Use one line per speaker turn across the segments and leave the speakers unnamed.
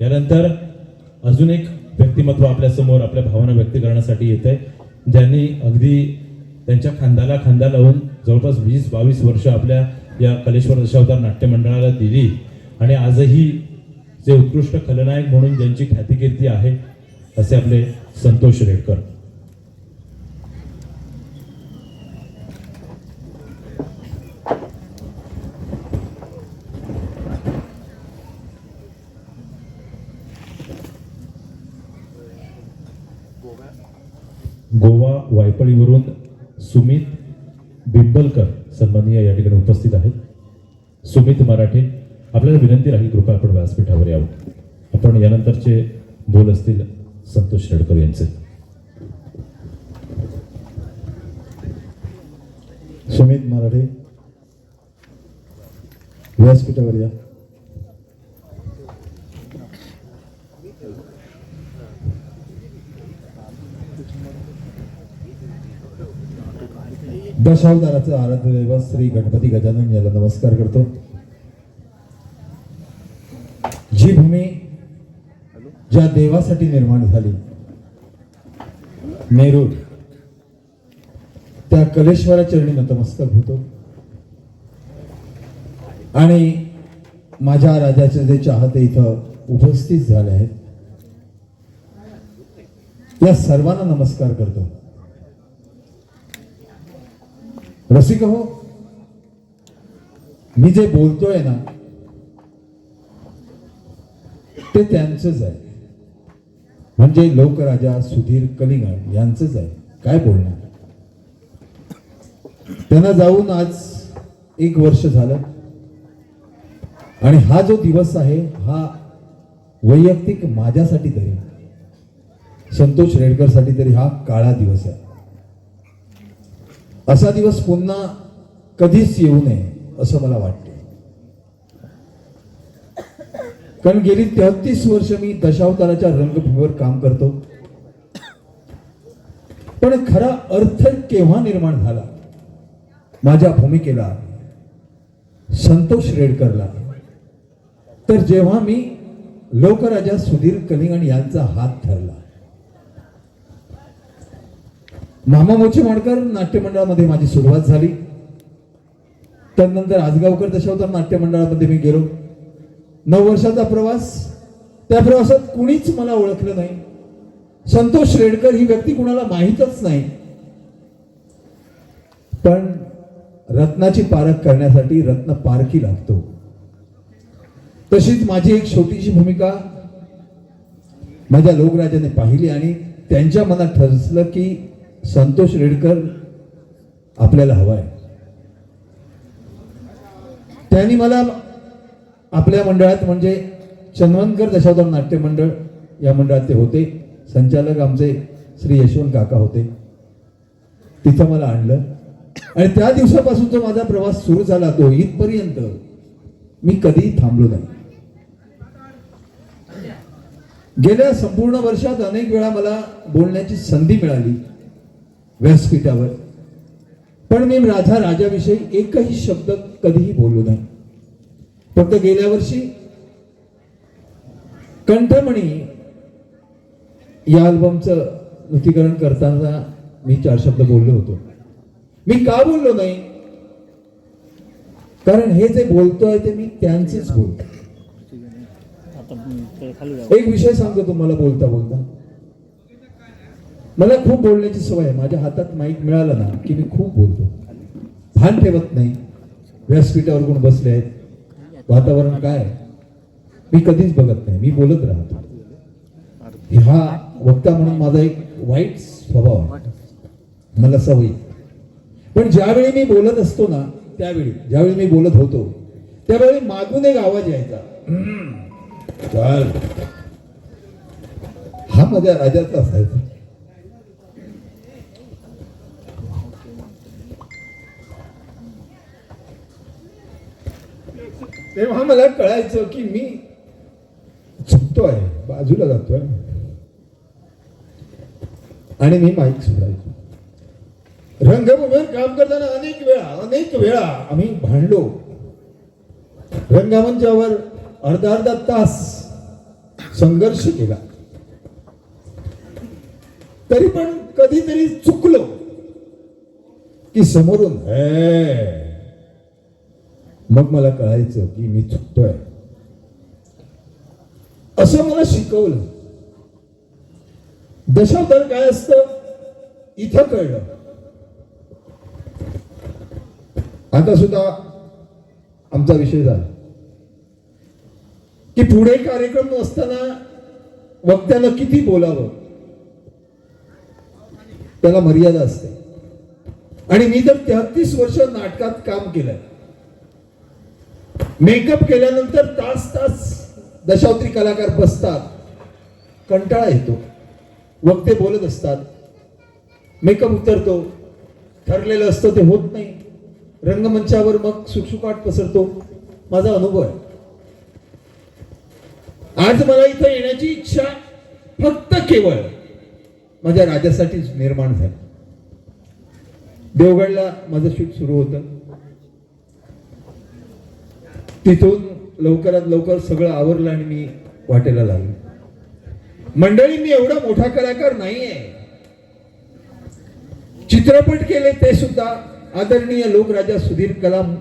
यानंतर अजून एक व्यक्तिमत्व आपल्यासमोर आपल्या भावना व्यक्त करण्यासाठी येत आहे ज्यांनी अगदी त्यांच्या खांद्याला खांदा लावून जवळपास वीस बावीस वर्ष आपल्या या कलेश्वर दशावतार नाट्य मंडळाला दिली. आणि आजही जे उत्कृष्ट खलनायक म्हणून ज्यांची ख्यातिकीर्ती आहे असे आपले संतोष रेडकर गोवा वायपळीवरून सुमित बिंबलकर सन्माननीय या ठिकाणी उपस्थित आहेत सुमित मराठे आपल्याला विनंती राहील कृपया आपण व्यासपीठावर यावं. आपण यानंतरचे बोल असतील संतोष रेडकर यांचे.
सुमित मराठे. व्यासपीठावर या. दशावताराचं आराध्य दैवत श्री गणपती गजानन याला नमस्कार करतो जी भूमी ज्या देवासाठी निर्माण झाली. नेरूळ. त्या कलेश्वरा चरणी नतमस्तक होतो. आणि माझ्या राजाचे जे चाहते इथं उपस्थित झाले आहेत या सर्वांना नमस्कार करतो. रसिक हो. मी जे बोलतोय ना ते त्यांचंच आहे. म्हणजे लोकराजा सुधीर कलिंगड यांचंच आहे. काय बोलणार? त्यांना जाऊन आज एक वर्ष झालं. आणि हा जो दिवस आहे हा वैयक्तिक माझ्यासाठी तरी संतोष रेडकरसाठी तरी हा काळा दिवस आहे. असा दिवस पुन्हा कधीच येऊ नये असं मला वाटतं कारण गेली तेहतीस वर्ष मी दशावताराच्या रंगभूमीवर काम करतो. पण खरा अर्थ केव्हा निर्माण झाला? माझ्या भूमिकेला. संतोष रेडकरला. तर जेव्हा मी लोकराजा सुधीर कलिंगण यांचा हात धरला. मामा मोचे माडकर नाट्यमंडळामध्ये माझी सुरुवात झाली. त्यानंतर आजगावकर दशावतार नाट्यमंडळामध्ये मी गेलो. नऊ वर्षाचा प्रवास. त्या प्रवासात कुणीच मला ओळखलं नाही. संतोष रेडकर ही व्यक्ती कुणाला माहीतच नाही. पण रत्नाची पारख करण्यासाठी रत्न पारखी लागतो. तशीच माझी एक छोटीशी भूमिका माझ्या लोकराजाने पाहिली आणि त्यांच्या मनात ठरसलं की संतोष रेडकर आपल्याला हवाय. त्यांनी मला आपल्या मंडळात म्हणजे चंदवनकर दशावतार नाट्य मंडळ या मंडळात ते होते. संचालक आमचे श्री यशवंत काका होते. तिथं मला आणलं. आणि त्या दिवसापासून जो माझा प्रवास सुरू झाला तो इथपर्यंत मी कधीही थांबलो नाही. गेल्या संपूर्ण वर्षात अनेक वेळा मला बोलण्याची संधी मिळाली व्यासपीठावर. पण मी राधा राजाविषयी एकही शब्द कधीही बोललो नाही. फक्त गेल्या वर्षी? कंठमणी या अल्बमचं नूतीकरण करताना मी चार शब्द बोललो होतो. मी का बोललो नाही? कारण हे जे बोलतोय ते मी त्यांचेच बोलतो. एक विषय सांगतो तुम्हाला बोलता बोलता. मला खूप बोलण्याची सवय आहे. माझ्या हातात माईक मिळाला ना की मी खूप बोलतो. भान ठेवत नाही. व्यासपीठावर कोण बसले आहेत? वातावरण काय? मी कधीच बघत नाही. मी बोलत राहतो. हा वक्ता म्हणून माझा एक वाईट स्वभाव आहे. मला सवयी पण ज्यावेळी मी बोलत असतो ना त्यावेळी ज्यावेळी मी बोलत होतो त्यावेळी मागून एक आवाज यायचा. हा माझ्या राजाचा असायचा तेव्हा मला कळायचं की मी चुकतोय बाजूला जातोय. आणि मी माईक सोडायचो. रंगभूमीवर काम करताना अनेक वेळा अनेक वेळा आम्ही भांडलो. रंगमंचावर अर्धा अर्धा तास संघर्ष केला. तरी पण कधीतरी चुकलो की समोरून "हे." मग मला कळायचं की मी चुकतोय. असं मला शिकवलं. दशावतार काय असतं? इथं कळलं. आता सुद्धा आमचा विषय झाला. की पुढे कार्यक्रम नसताना वक्त्यानं किती बोलावं? त्याला मर्यादा असते. आणि मी तर तेहतीस वर्ष नाटकात काम केलंय. मेकअप केल्यानंतर तास तास दशावत्री कलाकार बसतात. कंटाळा येतो. वक्ते बोलत असतात. मेकअप उतरतो. ठरलेलं असतं ते होत नाही. रंगमंचावर मग सुटसुकाट पसरतो. माझा अनुभव आहे. आज मला इथं येण्याची इच्छा फक्त केवळ माझ्या राजासाठीच निर्माण झाली. देवगडला माझं शूट सुरू होतं. तिथून लवकरात लवकर सगळं आवरलं आणि मी वाटेला लागलो. मंडळी मी एवढा मोठा कलाकार नाहीये. चित्रपट केले ते सुद्धा आदरणीय लोकराजा सुधीर कलाम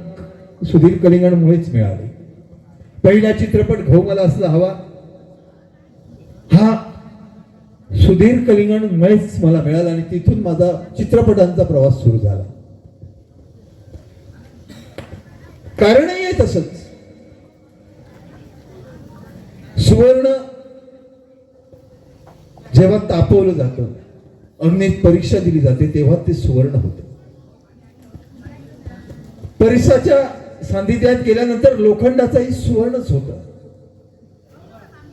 सुधीर कलिंगणमुळेच मिळाले. पहिला चित्रपट घो मला असला हवा. हा सुधीर कलिंगणमुळेच मला मिळाला आणि तिथून माझा चित्रपटांचा प्रवास सुरू झाला. कारणही आहे तसंच सुवर्ण जेव्हा तापवलं जातं अग्नीत परीक्षा दिली जाते तेव्हा ते सुवर्ण होतं. परीक्षाच्या सान्निध्यात गेल्यानंतर लोखंडाचाही सुवर्णच होत.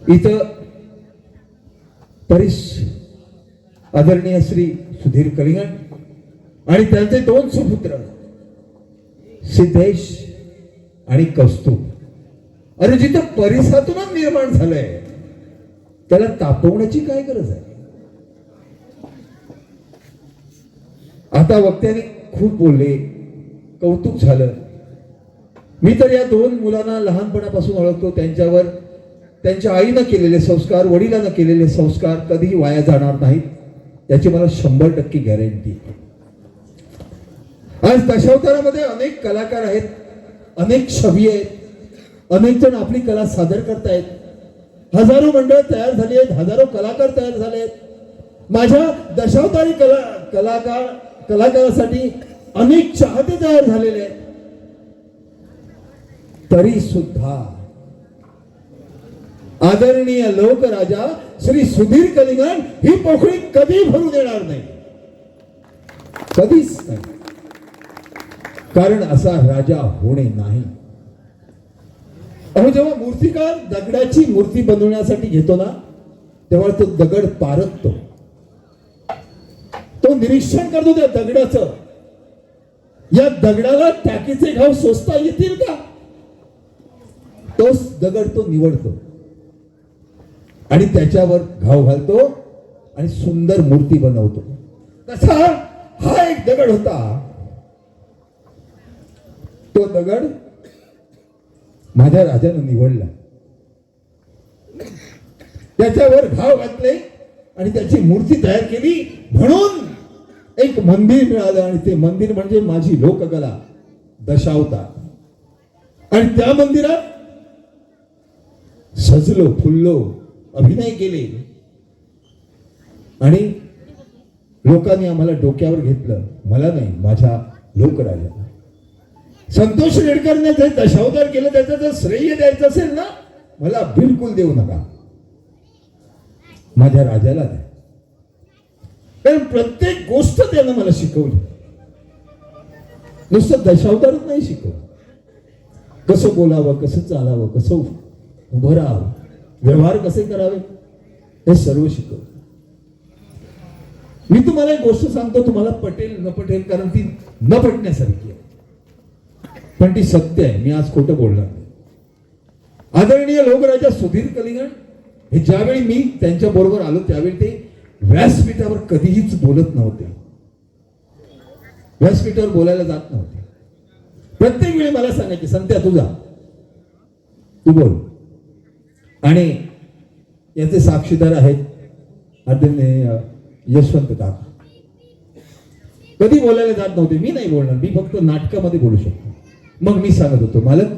इथं परीस आदरणीय श्री सुधीर कलिंगण आणि त्यांचे दोन सुपुत्र सिद्धेश आणि कौस्तुभ. अरे जिथं परिसातूनच निर्माण झालंय त्याला तापवण्याची काय गरज आहे? आता वक्त्याने खूप बोलले कौतुक झालं. मी तर या दोन मुलांना लहानपणापासून ओळखतो. त्यांच्यावर त्यांच्या आईनं केलेले संस्कार वडिलांना केलेले संस्कार कधीही वाया जाणार नाहीत. याची मला शंभर टक्के गॅरंटी. आज दशावतारामध्ये अनेक कलाकार आहेत अनेक छवी आहेत. अनेक जण आपली कला सादर करतायत. हजारो मंडळ तयार झाली आहेत हजारो कलाकार तयार झाले आहेत माझ्या दशावतारी कला कलाकार कलाकारासाठी अनेक चाहते तयार झालेले आहेत. तरी सुद्धा आदरणीय लोकराजा श्री सुधीर कलिंगण ही पोखळी कधी भरू देणार नाही? कधीच नाही. कारण असा राजा होणे नाही. अहो जेव्हा मूर्तिकार दगडाची मूर्ती बनवण्यासाठी घेतो ना तेव्हा तो दगड पारखतो. तो निरीक्षण करतो त्या दगडाचं. या दगडाला टाकीचे घाव सोसता येतील का? तोच दगड तो निवडतो. आणि त्याच्यावर घाव घालतो आणि सुंदर मूर्ती बनवतो. तसा हा एक दगड होता. तो दगड माझ्या राजानं निवडला. त्याच्यावर घाव घातले आणि त्याची मूर्ती तयार केली म्हणून एक मंदिर मिळालं आणि ते मंदिर म्हणजे माझी लोककला दशावतार. आणि त्या मंदिरात सजलो फुललो अभिनय केले. आणि लोकांनी आम्हाला डोक्यावर घेतलं. मला नाही माझ्या लोकराजाला संतोष रेडकरने जे दशावतार केलं त्याचं जर श्रेय द्यायचं असेल ना मला बिलकुल देऊ नका. माझ्या राजाला द्या. कारण प्रत्येक गोष्ट त्यानं मला शिकवली. नुसतं दशावतारच नाही शिकवलं. कसं बोलावं कसं चालावं कसं उभं राहावं व्यवहार कसे करावे हे सर्व शिकवलं. मी तुम्हाला एक गोष्ट सांगतो तुम्हाला पटेल न पटेल कारण ती न पटण्यासारखी आहे. पण ती सत्य आहे. मी आज खोटं बोलणार नाही. आदरणीय लोकराजा सुधीर कलिंगण हे ज्यावेळी मी त्यांच्या बरोबर आलो त्यावेळी ते व्यासपीठावर कधीहीच बोलत नव्हते. व्यासपीठावर बोलायला जात नव्हते. प्रत्येक वेळी मला सांगायचे संत्या तुझा तू बोल. आणि याचे साक्षीदार आहेत आदरणीय यशवंत काका कधी बोलायला जात नव्हते. मी नाही बोलणार. मी फक्त नाटकामध्ये बोलू शकतो. मग मी सांगत होतो मालक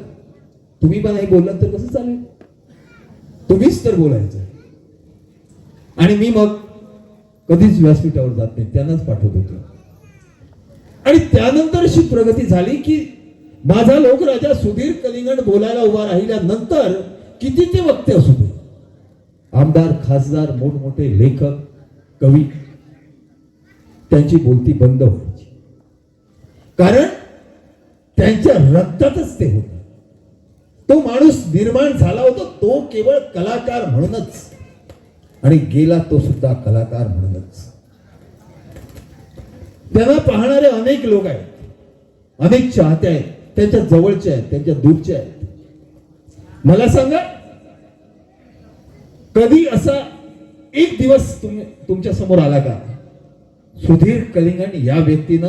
तुम्ही पण हे बोललात तर कसं चालेल? तुम्हीच तर बोलायचं. आणि मी मग कधीच व्यासपीठावर जात नाही त्यांनाच पाठवत होतो. आणि त्यानंतर अशी प्रगती झाली की माझा लोकराजा सुधीर कलिंगड बोलायला उभा राहिल्यानंतर किती ते वक्ते असू दे. आमदार खासदार मोठमोठे लेखक कवी त्यांची बोलती बंद व्हायची. कारण त्यांच्या रक्तातच ते होत. तो माणूस निर्माण झाला होता तो केवळ कलाकार म्हणूनच. आणि गेला तो सुद्धा कलाकार म्हणूनच. त्यांना पाहणारे अनेक लोक आहेत. अनेक चाहते आहेत. त्यांच्या जवळचे आहेत त्यांच्या दूरचे आहेत. मला सांगा कधी असा एक दिवस तुम तुमच्यासमोर आला का? सुधीर कलिंगण या व्यक्तीनं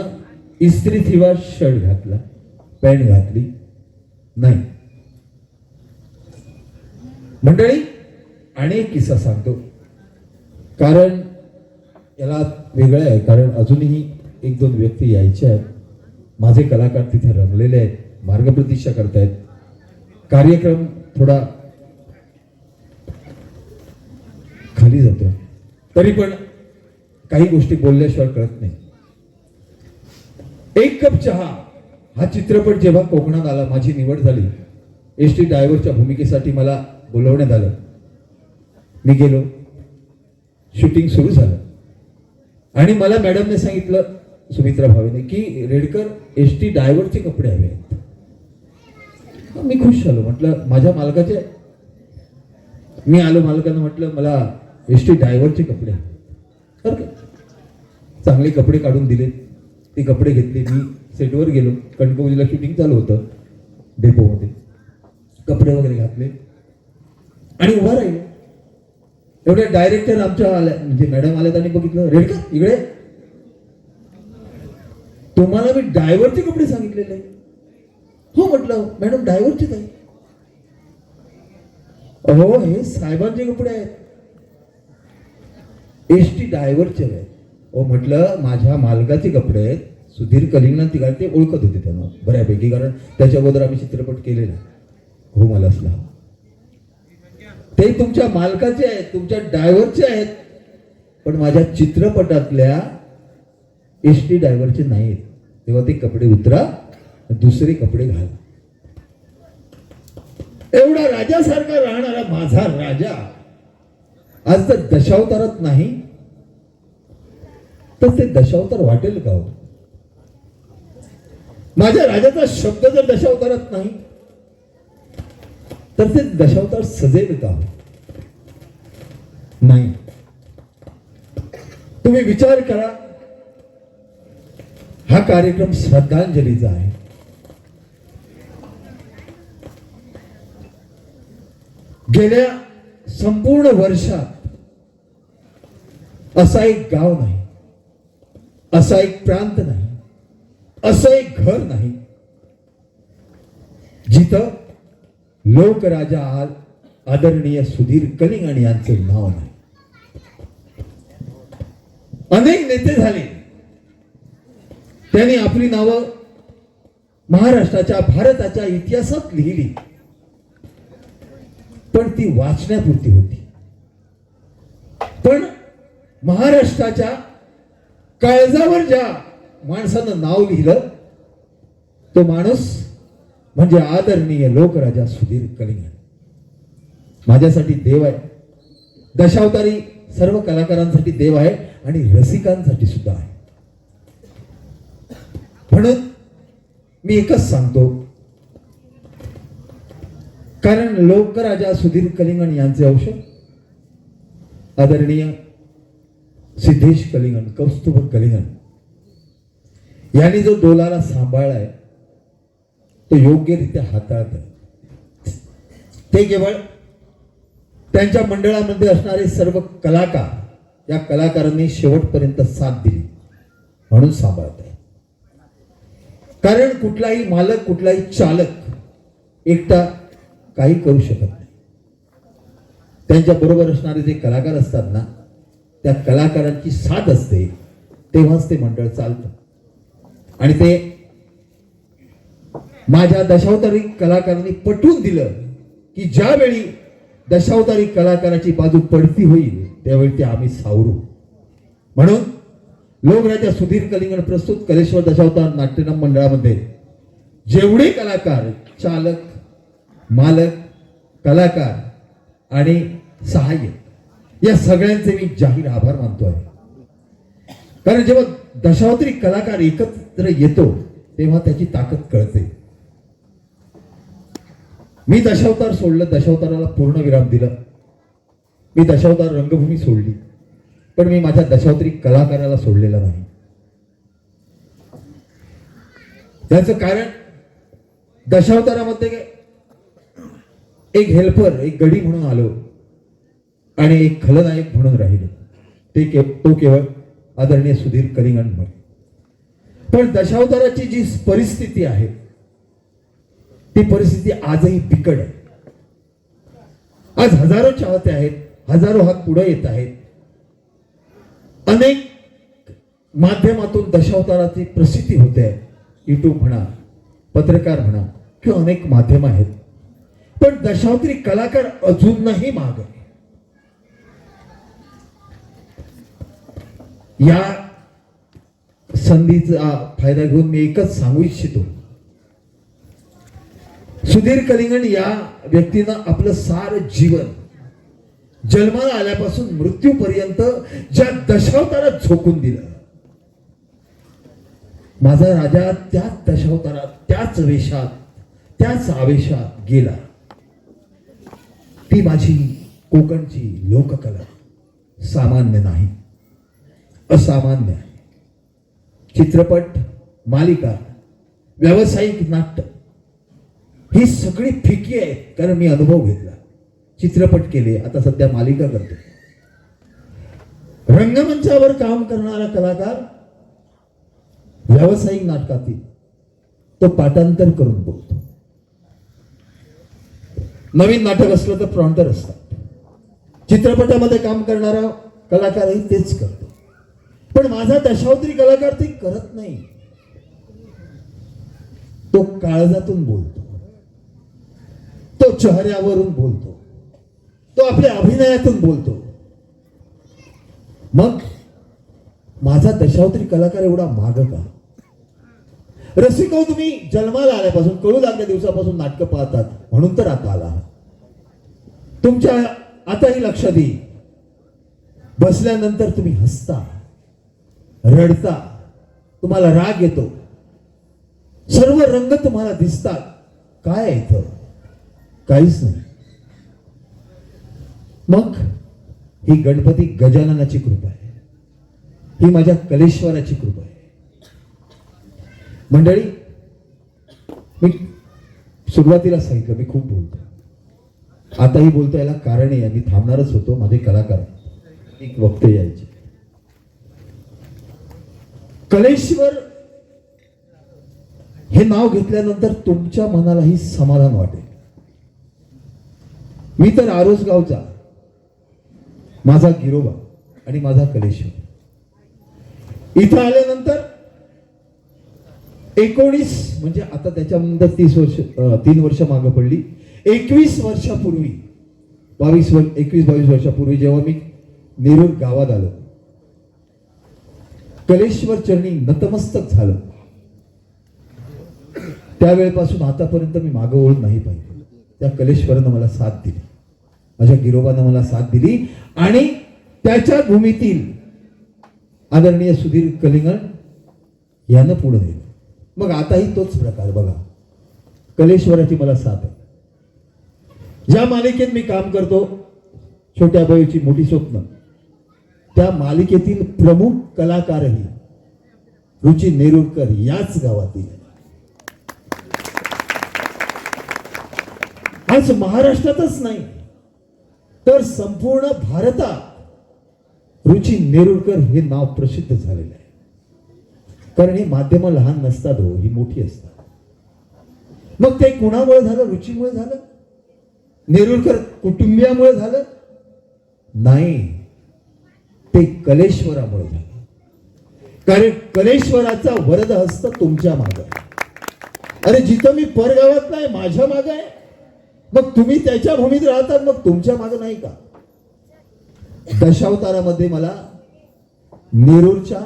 इस्त्री थिवा शर्ट घातला. पॅन्ट घातली? नाही. मंडळी अनेक किस्सा सांगतो. कारण याला वेगळं आहे. कारण अजूनही एक दोन व्यक्ती यायच्या आहेत. माझे कलाकार तिथे रंगलेले आहेत. मार्गप्रतीक्षा करतायत. कार्यक्रम थोडा खाली जातो. तरी पण काही गोष्टी बोलल्याशिवाय कळत नाही. एक कप चहा. हा चित्रपट जेव्हा कोकणात आला माझी निवड झाली. एस टी ड्रायव्हरच्या भूमिकेसाठी मला बोलवण्यात आलं. मी गेलो. शूटिंग सुरू झालं. आणि मला मॅडमने सांगितलं सुमित्रा भावेने की रेडकर एस टी ड्रायव्हरचे कपडे हवे आहेत. मी खुश झालो. म्हटलं माझ्या मालकाचे? मी आलो मालकानं म्हटलं मला एस टी ड्रायव्हरचे कपडे हवे. का चांगले कपडे काढून दिले ते कपडे घेतले मी. सेटवर गेलो. कणकवलीला शूटिंग चालू होतं. डेपोमध्ये कपडे वगैरे घातले. आणि उभा राहिलो. एवढ्या डायरेक्टर आमच्या आल्या म्हणजे मॅडम आल्या त्यांनी बघितलं रेडकर इकडे तुम्हाला मी ड्रायव्हरचे कपडे सांगितलेले हो म्हटलं मॅडम ड्रायव्हरचेच आहे अहो हे साहेबांचे कपडे आहेत. एस टी ड्रायव्हरचे आहेत. हो म्हटलं माझ्या मालकाचे कपडे आहेत. सुधीर कलिंगनाथ तिघा ते ओळखत होते त्यांना बऱ्यापैकी. कारण त्याच्या अगोदर आम्ही चित्रपट केलेला हो मला असला ते तुमच्या मालकाचे आहेत तुमच्या ड्रायव्हरचे आहेत. पण माझ्या चित्रपटातल्या एस टी ड्रायव्हरचे नाहीत. तेव्हा ते कपडे उतरा दुसरे कपडे घाल. एवढा राजासारखा राहणारा माझा राजा आज तर दशावतारात नाही. तर ते दशावतार वाटेल का हो? माझ्या राजाचा शब्द जर दशावतारात नाही तर ते दशावतार सजेल का? नाही. तुम्ही विचार करा. हा कार्यक्रम श्रद्धांजलीचा आहे. गेल्या संपूर्ण वर्षात असा एक गाव नाही असा एक प्रांत नाही. असं एक घर नाही. जिथं लोकराजा आदरणीय सुधीर कलिंगण यांचं नाव नाही. अनेक नेते झाले. त्यांनी आपली नावं महाराष्ट्राच्या भारताच्या इतिहासात लिहिली. पण ती वाचण्यापुरती होती. पण महाराष्ट्राच्या काळजावर ज्या माणसानं नाव लिहिलं तो माणूस म्हणजे आदरणीय लोकराजा सुधीर कलिंगण माझ्यासाठी देव आहे. दशावतारी सर्व कलाकारांसाठी देव आहे आणि रसिकांसाठी सुद्धा आहे. म्हणून मी एकच सांगतो कारण लोकराजा सुधीर कलिंगण यांचे औषध आदरणीय सिद्धेश कलिंगण कौस्तुभ कलिंगण यांनी जो डोलाला सांभाळलाय तो योग्यरित्या हाताळत आहे. ते केवळ त्यांच्या मंडळामध्ये असणारे सर्व कलाकार या कलाकारांनी शेवटपर्यंत साथ दिली म्हणून सांभाळत आहे. कारण कुठलाही मालक कुठलाही चालक एकटा काही करू शकत नाही. त्यांच्या बरोबर असणारे जे कलाकार असतात ना त्या कलाकारांची साथ असते तेव्हाच ते मंडळ चालतं. आणि ते माझ्या दशावतारी कलाकारांनी पटवून दिलं की ज्यावेळी दशावतारी कलाकाराची बाजू पडती होईल त्यावेळी ते आम्ही सावरू. म्हणून लोकराजा सुधीर कलिंगड प्रस्तुत कलेश्वर दशावतार नाट्यनम मंडळामध्ये जेवढे कलाकार चालक मालक कलाकार आणि सहाय्यक या सगळ्यांचे मी जाहीर आभार मानतो आहे कारण जेव्हा दशावतारी कलाकार एकत्र येतो तेव्हा त्याची ताकद कळते. मी दशावतार सोडलं दशावताराला पूर्ण विराम दिला. मी दशावतार रंगभूमी सोडली पण मी माझ्या दशावतारी कलाकाराला सोडलेला नाही. त्याचं कारण दशावतारामध्ये एक हेल्पर एक गडी म्हणून आलो आणि एक खलनायक म्हणून राहिलो. ते के तो केवळ आदरणीय सुधीर कलिंगण म्हणे. पण दशावताराची जी परिस्थिती आहे ती परिस्थिती आजही बिकट आहे. आज हजारो चाहते आहेत हजारो हात पुढे येत आहेत. अनेक माध्यमातून दशावताराची प्रसिद्धी होते. युट्यूब म्हणा पत्रकार म्हणा किंवा अनेक माध्यम आहेत. पण दशावतारी कलाकार अजूनही माग आहे या संधीचा फायदा घेऊन मी एकच सांगू इच्छितो. सुधीर कलिंगण या व्यक्तीनं आपलं सार जीवन जन्माला आल्यापासून मृत्यूपर्यंत ज्या दशावतारात झोकून दिलं. माझा राजा त्याच दशावतारात त्याच वेशात त्याच आवेशात गेला. ती माझी कोकणची लोककला. सामान्य नाही असामान्य आहे. चित्रपट मालिका व्यावसायिक नाट्य ही सगळी फिकी आहे कारण मी अनुभव घेतला. चित्रपट केले आता सध्या मालिका करतो. रंगमंचावर काम करणारा कलाकार व्यावसायिक नाटकातील तो पाठांतर करून बोलतो. नवीन नाटक असलं तर प्रॉन्टर असतात. चित्रपटामध्ये काम करणारा कलाकारही तेच करतो. पण माझा दशावतरी कलाकार ते करत नाही. तो काळजातून बोलतो. तो चेहऱ्यावरून बोलतो. तो आपल्या अभिनयातून बोलतो. मग माझा दशावतरी कलाकार एवढा माग का? रसिक तुम्ही जन्माला आल्यापासून कळू लागल्या दिवसापासून नाटकं पाहतात म्हणून तर आता आला. तुमच्या आताही लक्षात येईल. बसल्यानंतर तुम्ही हसता. रडता तुम्हाला राग येतो. सर्व रंग तुम्हाला दिसतात. काय इथं? काहीच नाही. मग ही गणपती गजाननाची कृपा आहे. ही माझ्या कलेश्वराची कृपा आहे. मंडळी मी सुरुवातीला सांगितलं मी खूप बोलतो. आताही बोलता याला कारण आहे मी थांबणारच होतो माझे कलाकार एक वक्ते यायचे. कलेश्वर हे नाव घेतल्यानंतर तुमच्या मनालाही समाधान वाटेल. मी तर आरोस गावचा माझा गिरोबा आणि माझा कलेश्वर इथं आल्यानंतर एकोणीस म्हणजे आता त्याच्यानंतर तीस वर्ष तीन वर्ष मागे पडली. एकवीस वर्षापूर्वी बावीस वर्ष एकवीस बावीस वर्षापूर्वी जेव्हा मी नेरूर गावात आलो कलेश्वर चरणी नतमस्तक झालं. त्यावेळेपासून आतापर्यंत मी मागं ओळख नाही पाहिजे त्या कलेश्वरानं मला साथ दिली. माझ्या गिरोबानं मला साथ दिली आणि त्याच्या भूमीतील आदरणीय सुधीर कलिंगण यानं पुढे नेलं. मग आताही तोच प्रकार बघा. कलेश्वराची मला साथ आहे. ज्या मालिकेत मी काम करतो छोट्या बाईची मोठी स्वप्न त्या मालिकेतील प्रमुख कलाकारही रुची नेरुरकर याच गावातील आज महाराष्ट्रातच नाही तर संपूर्ण भारतात रुची नेरुरकर हे नाव प्रसिद्ध झालेलं आहे. कारण ही माध्यम लहान नसतात हो ही मोठी असतात. मग ते कुणामुळे झालं? रुचीमुळे झालं? नेरुरकर कुटुंबियामुळे झालं? नाही. ते कलेश्वरामुळे झालं. कारण कलेश्वराचा वरद हस्त तुमच्या माग अरे जिथं मी परगावात नाही माझ्या माग आहे. मग तुम्ही त्याच्या भूमीत राहतात मग तुमच्या माग नाही का? दशावतारामध्ये मला नेरूरच्या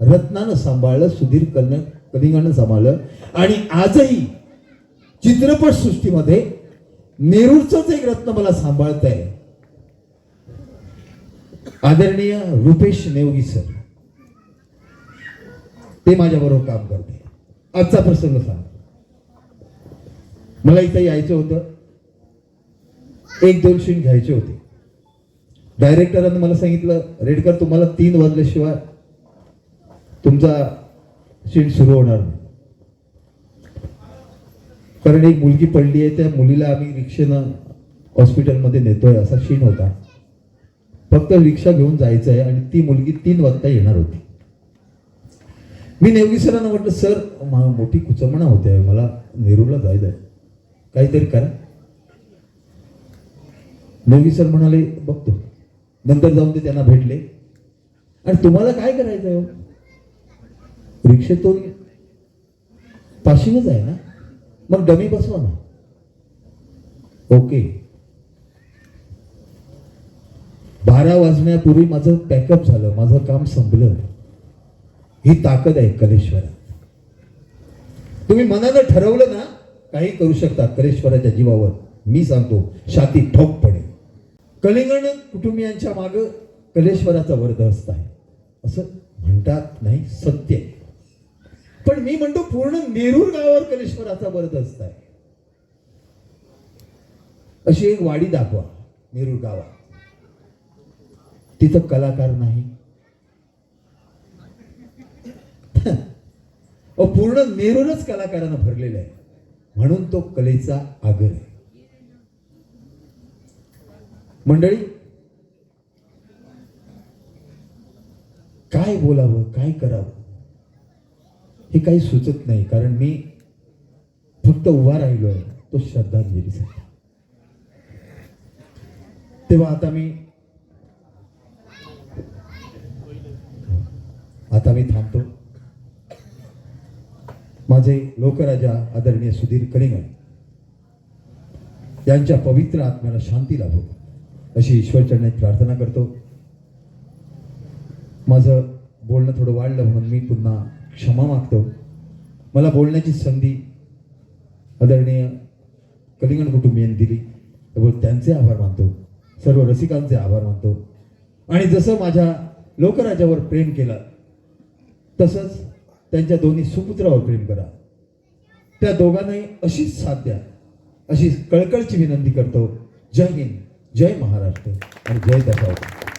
रत्नानं सांभाळलं सुधीर कलन कलिंगानं सांभाळलं. आणि आजही चित्रपट सृष्टीमध्ये नेरूरचंच एक रत्न मला सांभाळत आहे आदरणीय रुपेश नेवगी सर ते माझ्याबरोबर काम करते. आजचा प्रसंग सांग. मला इथं यायचं होतं. एक दोन सीन घ्यायचे होते. डायरेक्टरांनी मला सांगितलं रेडकर तुम्हाला तीन वाजल्याशिवाय तुमचा शीट सुरू होणार नाही. कारण एक मुलगी पडली आहे त्या मुलीला आम्ही रिक्षेनं हॉस्पिटलमध्ये नेतोय असा शीण होता. फक्त रिक्षा घेऊन जायचं आहे आणि ती मुलगी तीन वाजता येणार होती. मी नेवगी सरांना म्हटलं सर मोठी कुचमणा होते मला नेरूरला जायचं आहे काहीतरी करा. नेवगी सर म्हणाले बघतो. नंतर जाऊन ते त्यांना भेटले. आणि तुम्हाला काय करायचं आहे हो? रिक्षेतून पाशिंगच आहे ना? मग डमी बसवा ना. ओके. बारा वाजण्यापूर्वी माझं पॅकअप झालं. माझं काम संपलं. ही ताकद आहे कलेश्वरात. तुम्ही मनानं ठरवलं ना काही करू शकता कलेश्वराच्या जीवावर. मी सांगतो छाती ठोकपणे कलिंगण कुटुंबियांच्या माग कलेश्वराचा वरदहस्त आहे. असं म्हणतात नाही सत्य आहे. पण मी म्हणतो पूर्ण नेरूर गावावर कलेश्वराचा वरदहस्त आहे. अशी एक वाडी दाखवा नेरूर गावात. तिथं कलाकार नाही. पूर्ण मेरूनच कलाकारानं भरलेलं आहे. म्हणून तो कलेचा आगर आहे. मंडळी काय बोलावं काय करावं हे काही सुचत नाही कारण मी फक्त उभा आहे तो श्रद्धांजलीसाठी. तेव्हा आता मी मी थांबतो. माझे लोकराजा आदरणीय सुधीर कलिंगण यांच्या पवित्र आत्म्याला शांती लाभो अशी ईश्वरचरणात प्रार्थना करतो. माझं बोलणं थोडं वाढलं म्हणून मी पुन्हा क्षमा मागतो. मला बोलण्याची संधी आदरणीय कलिंगण कुटुंबियांनी दिली. त्यामुळे त्यांचे आभार मानतो. सर्व रसिकांचे आभार मानतो. आणि जसं माझ्या लोकराजावर प्रेम केलं तसंच त्यांच्या दोन्ही सुपुत्रावर प्रेम करा. त्या दोघांनाही अशीच साथ द्या. अशी कळकळची विनंती करतो. जय हिंद जय महाराष्ट्र आणि जय दशावतार.